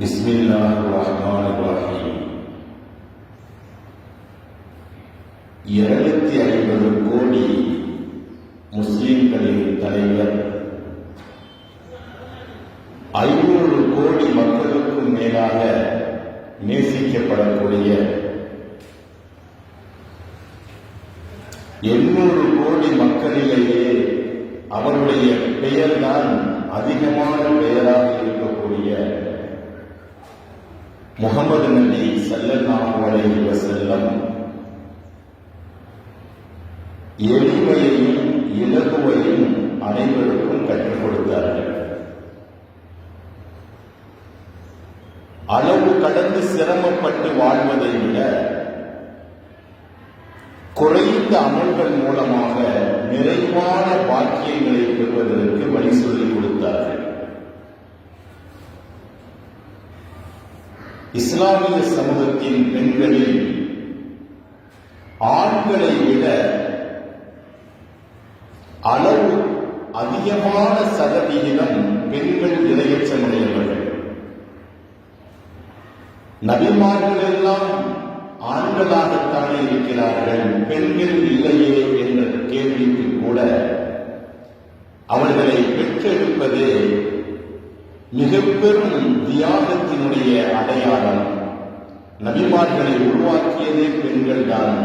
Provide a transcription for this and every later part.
بسم الله الرحمن الرحيم இருநூத்தி ஐம்பது கோடி முஸ்லிம்களின் தலைவர் ஐநூறு கோடி மக்களுக்கும் மேலாக நேசிக்கப்படக்கூடிய எண்ணூறு கோடி மக்களிலேயே அவருடைய பெயர்தான் அதிகமான பெயராக இருக்கக்கூடிய முகமது நபி ஸல்லல்லாஹு அலைஹி வஸல்லம் எளிமையையும் இலகுவையும் அனைவருக்கும் கற்றுக் கொடுத்தார்கள். அளவு கடந்து சிரமப்பட்டு வாழ்வதை விட குறைந்த அமல்கள் மூலமாக நிறைவான இஸ்லாமிய சமூகத்தின் பெண்களில் ஆண்களை விட அளவு அதிகமான சதவிகிதம் பெண்கள் இரையச்சமுடையவர்கள் நபிமார்கள் எல்லாம் ஆண்களாகத்தானே இருக்கிறார்கள் பெண்கள் இல்லையே என்ற கேள்விக்கு கூட அவர்களை பெற்றெடுப்பதே மிக பெரும் தியாகத்தினுடைய அடையாளம் நபிமார்களை உருவாக்கியதே பெண்கள் தான்.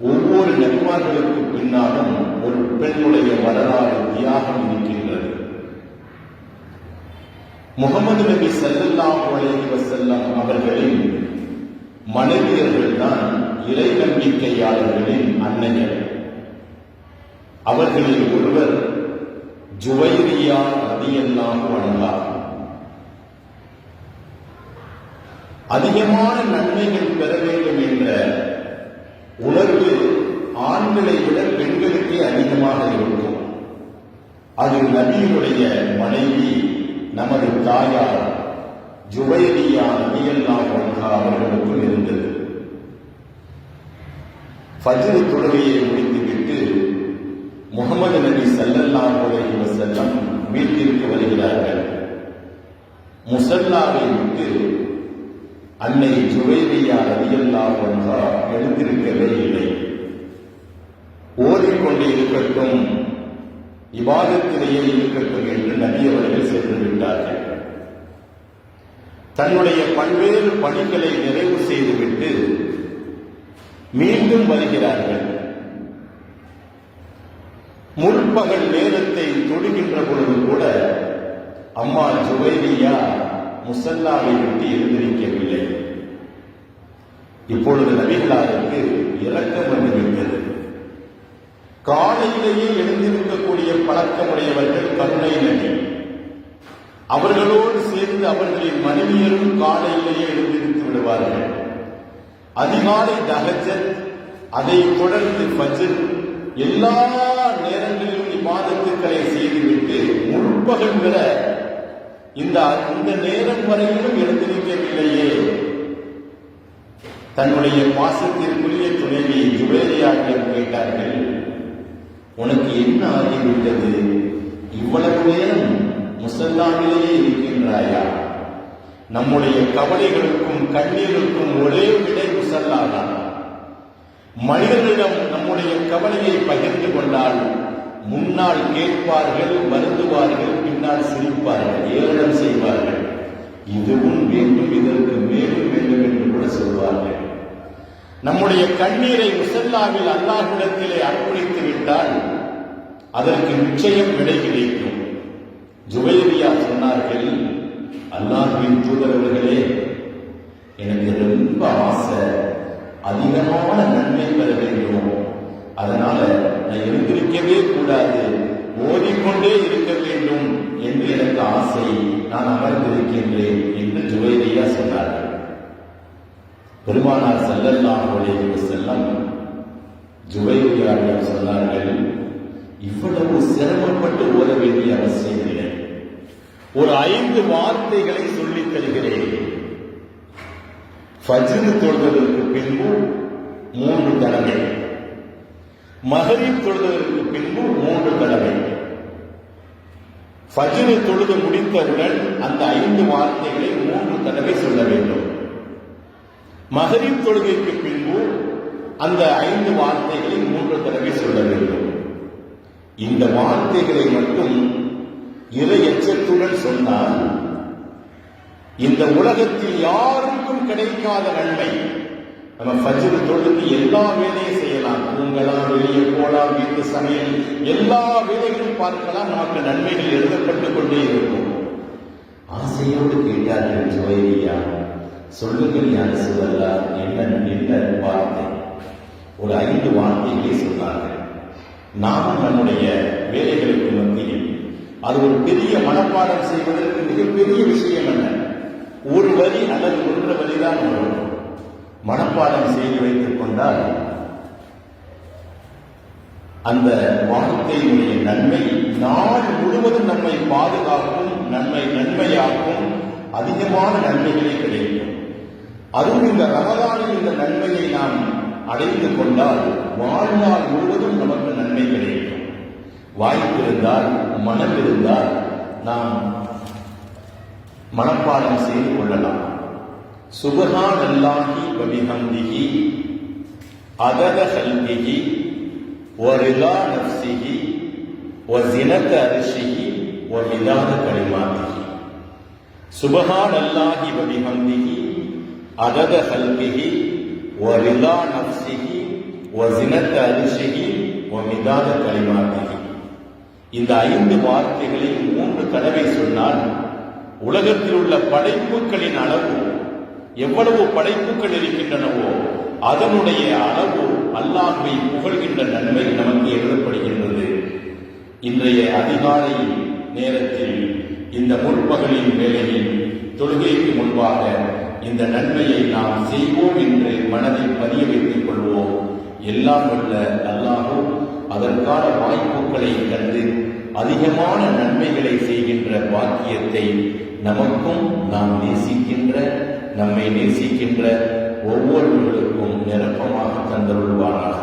ஒவ்வொரு நபிமார்களுக்கு பின்னாலும் ஒரு பெண்ணுடைய வரலாறு தியாகம் இருக்கின்றது. முகமது நபி ஸல்லல்லாஹு அலைஹி செல்லம் அவர்களின் மனைவியர்கள் தான் இறை நம்பிக்கையாளர்களின் அன்னையர். அவர்களில் ஒருவர் ஜுவைரியா ரதியல்லாஹு அன்ஹா அதிகமான நன்மைகள் பெற வேண்டும் என்ற உணர்வு ஆண்களை விட பெண்களுக்கே அதிகமாக இருக்கும். அது நபியினுடைய மனைவி நமது தாயார் ஜுவைரியா ரதியல்லாஹு அன்ஹா அவர்களுக்கும் இருந்தது. ஃபஜ்ர் தொழுகையை முடித்துவிட்டு முகமது நபி ஸல்லல்லாஹு அலைஹி வஸல்லம் வீட்டிற்கு வருகிறார்கள். முசல்லாவை விட்டு அன்னை ஜுவேலியா ரலியல்லாஹு அன்ஹா எழுந்திருக்கவே இல்லை. ஓடிக்கொண்டே இருக்கட்டும் இவாதத்திலேயே இருக்கட்டும் என்று நபி அவர்கள் சென்று விட்டார்கள். தன்னுடைய பல்வேறு பணிகளை நிறைவு செய்துவிட்டு மீண்டும் வருகிறார்கள். முற்பகல் நேரத்தை தொடுகின்ற பொழுது கூட அம்மா ஜுவைரியா முசல்லாவை விட்டு எழுந்திருக்கவில்லை. இப்பொழுது நபிகளாருக்கு இறக்கம் வந்துவிட்டது. காலையிலேயே எழுந்திருக்கக்கூடிய பழக்கமுடையவர்கள் கருணை நபி. அவர்களோடு சேர்ந்து அவர்களின் மனைவியரும் காலையிலேயே எழுந்திருந்து விடுவார்கள். அதிகாலை தகஜத் அதை தொடர்ந்து ஃபஜ்ர் எல்லா நேரங்களிலும் இப்பாதத்துக்களை செய்துவிட்டு முற்பகல் விட இந்த இந்த நேரம் வரையிலும் எழுந்திருக்கவில்லையே. தன்னுடைய பாசத்திற்குரிய துணைவி ஜுவேரியாவிடம் கேட்டார்கள் உனக்கு என்ன ஆகிவிட்டது? இவ்வளவு நேரம் முசல்லாமிலேயே இருக்கின்றாயா? நம்முடைய கவலைகளுக்கும் கண்ணீருக்கும் ஒரே விடை முசல்லாதான். மனிதர்களிடம் நம்முடைய கவலையை பகிர்ந்து கொண்டால் முன்னால் கேட்பார்கள் வருந்துவார்கள் பின்னால் சிரிப்பார்கள் ஏளனம் செய்வார்கள். இதுவும் வேண்டும் இதற்கு மேலும் வேண்டும் என்று கூட சொல்வார்கள். நம்முடைய கண்ணீரை முசல்லாவில் அல்லாஹிடத்திலே அர்ப்பணித்து விட்டால் அதற்கு நிச்சயம் விடை கிடைக்கும். ஜுவைரியா சொன்னார்கள் அல்லாஹின் தூதரவர்களே எனக்கு ரொம்ப ஆசை. அதிகமான நன்மை பெற வேண்டும். அதனால நான் இருந்திருக்கவே கூடாது. ஓதிக்கொண்டே இருக்க வேண்டும் என்று எனக்கு ஆசை. நான் அமர்ந்திருக்கின்றேன் என்று ஜுவைரியா சொன்னார்கள். பெருமானார் செல்லல்லாம் அலைஹி வஸல்லம் ஜுவைரியாவிடம் சொன்னார்கள் இவ்வளவு சிரமப்பட்டு ஓத வேண்டிய அவசியம் இல்லை. ஒரு ஐந்து வார்த்தைகளை சொல்லித் தருகிறேன். ஃபஜ்ர் தொழுதலுக்கு பின்பு மூன்று தடவை. மகரீப் தொழுதலுக்கு பின்பு மூன்று தடவை. ஃபஜ்ரு தொழுது முடித்தவுடன் அந்த ஐந்து வார்த்தைகளை மூன்று தடவை சொல்ல வேண்டும். மகரீப் தொழுகைக்கு பின்பு அந்த ஐந்து வார்த்தைகளை மூன்று தடவை சொல்ல வேண்டும். இந்த வார்த்தைகளை மட்டும் இறை எச்சத்துடன் சொன்னால் இந்த உலகத்தில் யாருக்கும் கிடைக்காத நன்மை. நம்ம ஃபஜ்ர் தொழுது எல்லா வேலையும் செய்யலாம். தூங்கலாம் வெளியே போலாம் வீட்டு சமையல் எல்லா வேலைகளும் பார்க்கலாம். நமக்கு நன்மைகள் எழுதப்பட்டுக் கொண்டே இருக்கும். ஆசையோடு கேட்டார்கள் ஜோதியா சொல்லுங்கள் யார் சொல்லலா என்ன என்ன வார்த்தை? ஒரு ஐந்து வார்த்தைகளை சொன்னார்கள். நாமும் நம்முடைய வேலைகளுக்கு மத்தியில். அது ஒரு பெரிய மனப்பாடம் செய்வதற்கு மிகப்பெரிய விஷயம் என்ன ஒரு வரி அல்லது ஒன்று வரிதான் மனப்பாடம் செய்து வைத்துக் கொண்டால் அந்த வார்த்தையினுடைய நன்மை நாள் முழுவதும் நம்மை பாதுகாக்கும் நன்மை நன்மையாக்கும் அதிகமான நன்மைகளை கிடைக்கும். அதுவும் இந்த ரமதானில் இந்த நன்மையை நாம் அடைந்து கொண்டால் வாழ்நாள் முழுவதும் நமக்கு நன்மை கிடைக்கும். வாய்ப்பு இருந்தால் மனம் இருந்தால் நாம் மனப்பாடம் செய்து கொள்ளலாம். சுபகான் அல்லாஹி வபிஹந்திகி அதக ஹல்கிகி ஒரிலா நப்சிகி ஒசினத்த அரிசிகி ஒரிலாத கரிமாதிகி சுபகான் அல்லாஹி வபிஹந்திகி அதக ஹல்கிகி ஒரிலா நப்சிகி ஒசினத்த அரிசிகி ஒமிதாத கரிமாதிகி இந்த ஐந்து வார்த்தைகளில் மூன்று தடவை சொன்னால் உலகத்தில் உள்ள படைப்புகளின் அளவு எவ்வளவு படைப்புகள் இருக்கின்றனவோ அதனுடைய அளவு அல்லாஹை புகழ்கின்ற நன்மை நமக்கு எழுதப்படுகின்றது. இன்றைய அதிகாலை நேரத்தில் இந்த முற்பகலின் வேளையில் தொழுகைக்கு முன்பாக இந்த நன்மையை நாம் செய்வோம் என்று மனதில் பதிய வைத்துக் கொள்வோம். எல்லாம் உள்ள அல்லாஹோ அதற்கான வாய்ப்புகளை கண்டு அதிகமான நன்மைகளை செய்கின்ற பாக்கியத்தை நமக்கும் நாம் நேசிக்கின்ற நம்மை நேசிக்கின்ற ஒவ்வொருவர்களுக்கும் நிரப்பமாக தந்தருள்வானாக.